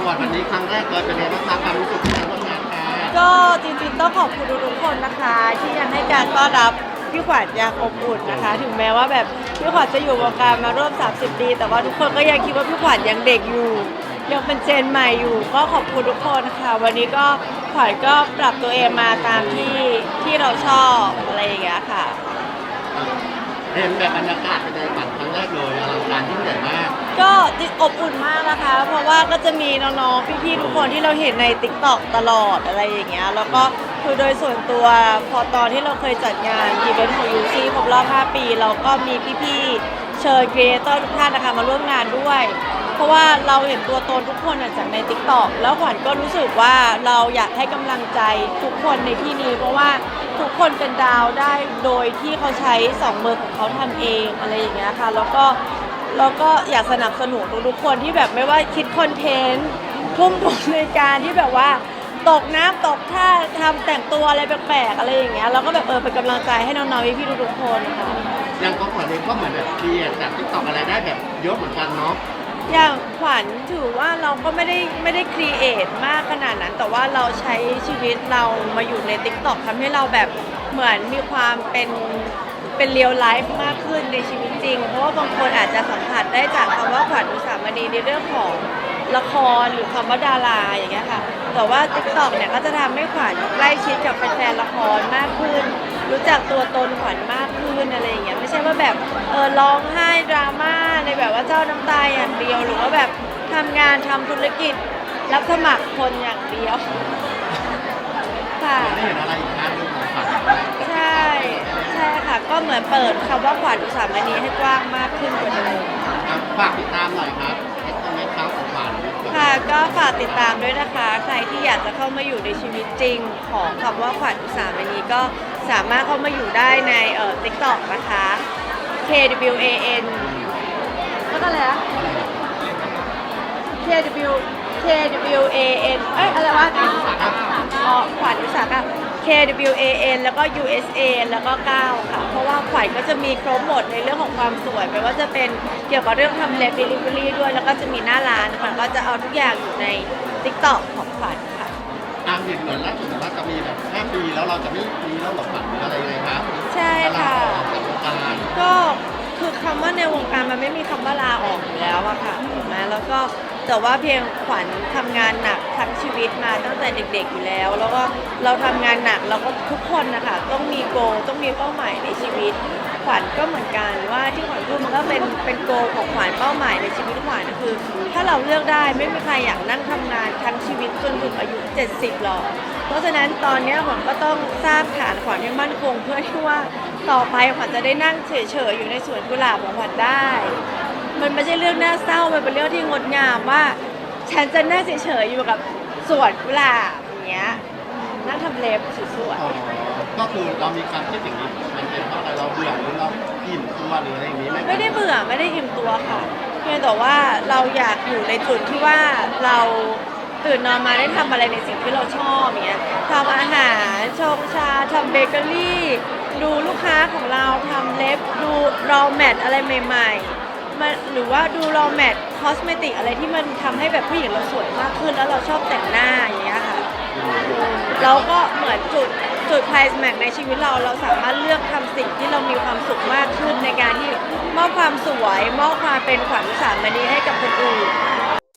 กเลยเป็นไงบ้างคะความรู้สึกที่รร่วมงานค่ะก็จริงๆต้องขอบคุณทุกๆคนนะคะ ที่ยังให้การต้อนรับพี่ขวัญอย่างอบอุ่นนะคะ ถึงแม้ว่าแบบพี่ขวัญจะอยู่วงการมาร่วม 30 ปี แต่ว่าทุกคนก็ยังคิดว่าพี่ขวัญยังเด็กอยู่ยังเป็นเจนใหม่อยู่ ก็ขอบคุณทุกคนนะคะวันนี้ก็ขวัญก็ปรับตัวเองมาตามที่ที่เราชอบอะไรอย่างเงี้ย เห็นแบบบรรยากาศเป็นในฝันครั้งแรกเลยอลังการยิ่งใหญ่มากก็อบอุ่นมากนะคะ เพราะว่าก็จะมีน้องๆ พี่ๆ ทุกคนที่เราเห็นในติ๊กต็อกตลอดอะไรอย่างเงี้ย แล้วก็คือโดยส่วนตัวพอตอนที่เราเคยจัดงานอีเวนต์ของยูซีครบรอบ 5 ปี เราก็มีพี่ๆ เชิญครีเอเตอร์ทุกท่านนะคะมาร่วมงานด้วย เพราะว่าเราเห็นตัวตนทุกคนอะจากใน t ิ k t o k แล้วขวัญก็รู้สึกว่าเราอยากให้กำลังใจทุกคนในที่นี้ เพราะว่าทุกคนเป็นดาวได้โดยที่เขาใช้สองมือของเขาทำเองอะไรอย่างเงี้ยค่ะ แล้วก็แล้วก็อยากสนับสนุนทุกๆคนที่แบบไม่ว่าคิดคอนเทนต์ทุ่มทุนในการที่แบบว่า ตกน้ำตกท่าทำแต่งตัวอะไรแปลกๆอะไรอย่างเงี้ยเราก็แบบเออเป็นกำลังใจให้น้องๆพี่ๆทุกๆคนค่ะยังก็ขวัญเองก็เหมือนแบบเครียดจากทิกตอกอะไรได้แบบเยอะเหมือนกันเนาะ อย่างขวัญถือว่าเราก็ไม่ได้ไม่ได้ครีเอทมากขนาดนั้น แต่ว่าเราใช้ชีวิตเรามาอยู่ในติ๊กต็อกทำให้เราแบบเหมือนมีความเป็นเป็นเรียลไลฟ์มากขึ้นในชีวิตจริง เพราะว่าบางคนอาจจะสัมผัสได้จากคำว่าขวัญอุสามณีในเรื่องของ ละครหรือคำว่าดาราอย่างเงี้ยค่ะ แต่ว่า t ิ k t o k เนี่ยก็จะทำให้ขวัญใกล้ชิดกับแฟนๆละครมากขึ้น รู้จักตัวตนขวัญมากขึ้นอะไรอย่างเงี้ยไม่ใช่ว่าแบบเออร้องไห้ดราม่าในแบบว่าเจ้าน้ำตาอย่างเดียวหรือว่าแบบทำงานทำธุรกิจ รับสมัครคนอย่างเดียวค่ะ ได้เห็นอะไรอีกครั้งหนึงของขวัญใช่ใช่ค่ะ ก็เหมือนเปิดคำว่าขวัญอุสามณีให้กว้างมากขึ้นกว่าเดิม ครับฝากติดตามหน่อยครับ ก็ฝากติดตามด้วยนะคะ ใครที่อยากจะเข้ามาอยู่ในชีวิตจริงของคำว่าขวัญอุสามณีก็สามารถเข้ามาอยู่ได้ในเอ่อ TikTok นะคะ K W A N แล้วก็อะไรนะ K W K W A N เอ้ยอะไรวะอ๋อขวัญอุตสาหกรรม K W A N แล้วก็ U S A แล้วก็ 9 ค่ะ เพราะว่าขวัญก็จะมีครบหมดในเรื่องของความสวยไม่ว่าจะเป็นเกี่ยวกับเรื่องทำเล็บ delivery ด้วย แล้วก็จะมีหน้าร้านขวัญก็จะเอาทุกอย่างอยู่ใน TikTok ของขวัญค่ะ ตามเห็นเหมือนล่าสุดว่าจะมีแบบ5ปีแล้วเราจะไม่มีแล้วหรอขวัญหรืออะไรยังไงครับใช่ค่ะกำลังออกจากวงการก็คือคำว่าในวงการมันไม่มีคำว่าลาออกอยู่แล้วอะค่ะถูกไหมแล้วก็ แต่ว่าเพียงขวัญทำงานหนักทั้งชีวิตมาตั้งแต่เด็กๆอยู่แล้ว แล้วก็เราทำงานหนักเราก็ทุกคนนะคะต้องมีโกต้องมีเป้าหมายในชีวิต ขวัญก็เหมือนกันว่าที่ขวัญพูดมันก็เป็นเป็นโกของขวัญเป้าหมายในชีวิตขวัญคือ ถ้าเราเลือกได้ไม่มีใครอยากนั่งทำงานทั้งชีวิตจนถึงอายุ 70หรอกเพราะฉะนั้นตอนเนี้ยขวัญก็ต้องสร้างฐานขวัญให้มั่นคงเพื่อที่ว่าต่อไปขวัญจะได้นั่งเฉยๆอยู่ในสวนกุหลาบของขวัญได้ มันไม่ใช่เรื่องน่าเศร้า มันเป็นเรื่องที่งดงามว่า ฉันจะนั่งเฉยๆอยู่กับสวนกุหลาบอย่างเงี้ยนั่งทำเล็บสวยอ๋อก็คือเรามีการคิดอย่างนี้มันเป็นเพราะอะไรเราเบื่อหรือเราอิ่มตัวหรืออะไรอย่างนี้ไหมๆไม่ได้เบื่อไม่ได้อิ่มตัวค่ะเพียงแต่ว่าเราอยากอยู่ในจุดที่ว่าเราตื่นนอนมาได้ทำอะไรในสิ่งที่เราชอบอย่างเงี้ยทำอาหารชงชาทำเบเกอรี่ ดูลูกค้าของเราทำเล็บดูรอแมทอะไรใหม่ ๆ มาหรือว่าดูรอแมทคอสเมติกอะไรที่มันทำให้แบบผู้หญิงเราสวยมากขึ้น แล้วเราชอบแต่งหน้าอย่างเงี้ยค่ะเราก็เหมือนจุดจุดไคลแม็กซ์ในชีวิตเราเราสามารถเลือกทำสิ่งที่เรามีความสุขมากขึ้นในการที่มอบความสวย มอบความเป็นขวัญสามณีให้กับคนอื่น